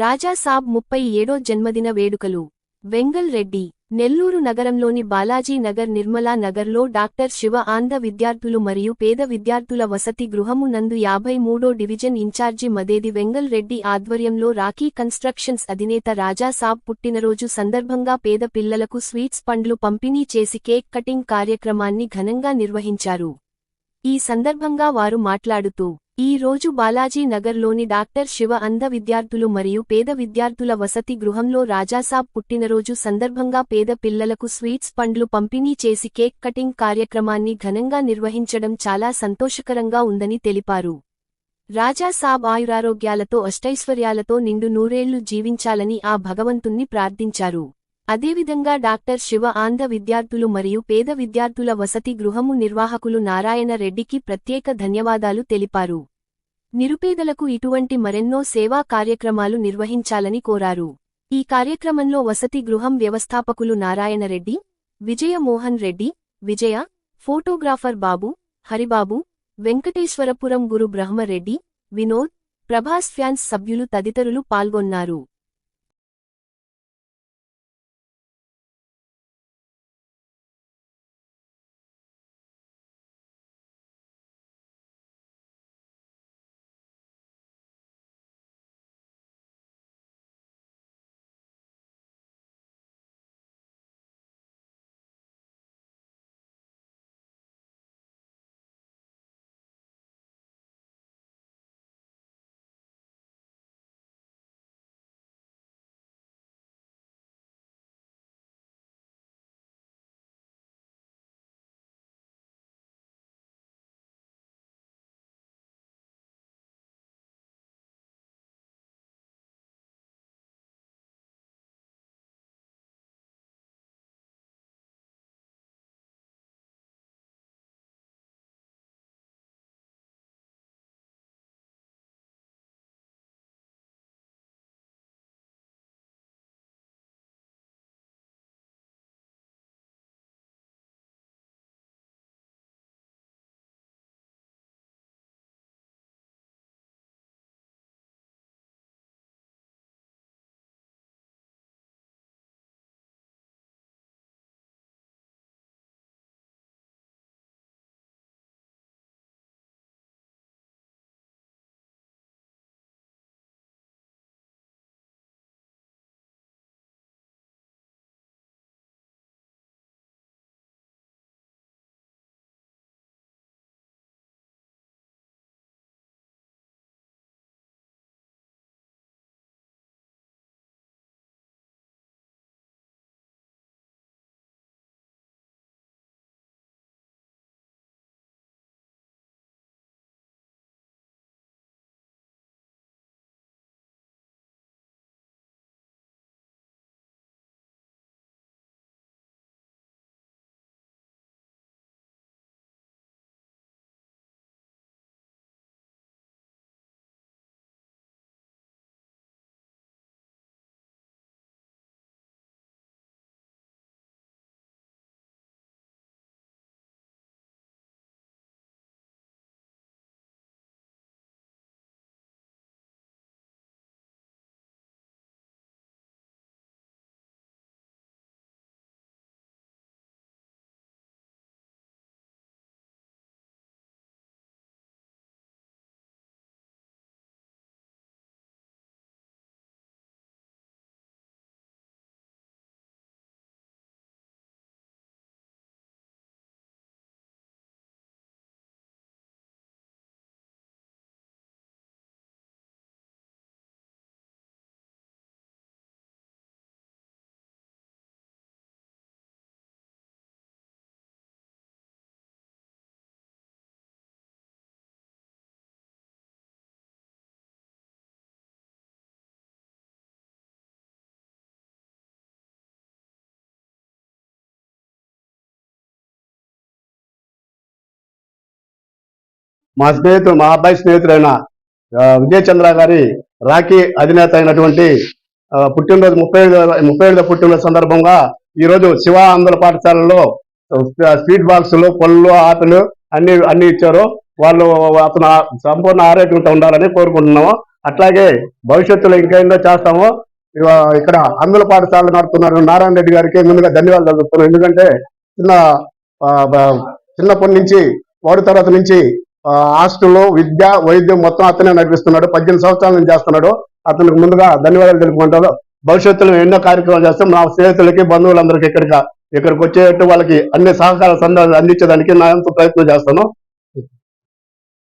రాజాసాబ్ ముప్పై ఏడో జన్మదిన వేడుకలు. వెంగల్ రెడ్డి నెల్లూరు నగరంలోని బాలాజీ నగర్ నిర్మలా నగర్లో డాక్టర్ శివ ఆంధ్ర విద్యార్థులు మరియు పేద విద్యార్థుల వసతి గృహము నందు యాభై మూడో డివిజన్ ఇన్ఛార్జి మదేది వెంగల్ రెడ్డి ఆధ్వర్యంలో రాఖీ కన్స్ట్రక్షన్స్ అధినేత రాజాసాబ్ పుట్టినరోజు సందర్భంగా పేద పిల్లలకు స్వీట్స్ పండ్లు పంపిణీ చేసి కేక్ కటింగ్ కార్యక్రమాన్ని ఘనంగా నిర్వహించారు. ఈ సందర్భంగా వారు మాట్లాడుతూ ఈ రోజు బాలాజీ నగర్లోని డాక్టర్ శివ అంధ విద్యార్థులు మరియు పేద విద్యార్థుల వసతి గృహంలో రాజాసాబ్ పుట్టినరోజు సందర్భంగా పేద పిల్లలకు స్వీట్స్ పండ్లు పంపిణీ చేసి కేక్ కటింగ్ కార్యక్రమాన్ని ఘనంగా నిర్వహించడం చాలా సంతోషకరంగా ఉందని తెలిపారు. రాజాసాబ్ ఆయురారోగ్యాలతో అష్టైశ్వర్యాలతో నిండు నూరేళ్ళు జీవించాలని ఆ భగవంతుణ్ణి ప్రార్థించారు. అదేవిధంగా డాక్టర్ శివ ఆంధ్ర విద్యార్థులు మరియు పేద విద్యార్థుల వసతి గృహము నిర్వాహకులు నారాయణ రెడ్డికి ప్రత్యేక ధన్యవాదాలు తెలిపారు. నిరుపేదలకు ఇటువంటి మరెన్నో సేవా కార్యక్రమాలు నిర్వహించాలని కోరారు. ఈ కార్యక్రమంలో వసతి గృహం వ్యవస్థాపకులు నారాయణ రెడ్డి రెడ్డి విజయ ఫోటోగ్రాఫర్ బాబు హరిబాబు వెంకటేశ్వరపురం గురు బ్రహ్మరెడ్డి వినోద్ ప్రభాస్ ఫ్యాన్స్ సభ్యులు తదితరులు పాల్గొన్నారు. మా స్నేహితుడు మా అబ్బాయి స్నేహితుడైన విజయచంద్ర విజయ్ చంద్ర గారి రాఖీ అధినేత అయినటువంటి పుట్టినరోజు ముప్పై ఏడు ముప్పై ఏడుల పుట్టినరోజు సందర్భంగా ఈరోజు శివ ఆంధ్ర పాఠశాలలో స్వీట్ బాక్సులు పళ్ళు ఆటలు అన్ని అన్ని ఇచ్చారు. వాళ్ళు అతను సంపూర్ణ ఆరోగ్యంతో ఉండాలని కోరుకుంటున్నాము. అట్లాగే భవిష్యత్తులో ఇంకేందో చేస్తాము. ఇక్కడ అందుల పాఠశాల నడుపుతున్నారు. నారాయణ రెడ్డి గారికి ముందుగా ధన్యవాదాలు చదువుతున్నాను ఎందుకంటే చిన్న చిన్నప్పటి నుంచి వాడి తర్వాత నుంచి హాస్టల్లో విద్య వైద్యం మొత్తం అతనే నడిపిస్తున్నాడు. పద్దెనిమిది సంవత్సరాల నుంచి చేస్తున్నాడు. అతనికి ముందుగా ధన్యవాదాలు తెలుపుకుంటాడు భవిష్యత్తులో ఎన్నో కార్యక్రమాలు చేస్తాం. నా స్నేహితులకి బంధువులందరికీ ఇక్కడికి ఇక్కడికి వచ్చేటట్టు వాళ్ళకి అన్ని సహకార సందర్భాలు అందించడానికి నా ఎంతో ప్రయత్నం చేస్తాను.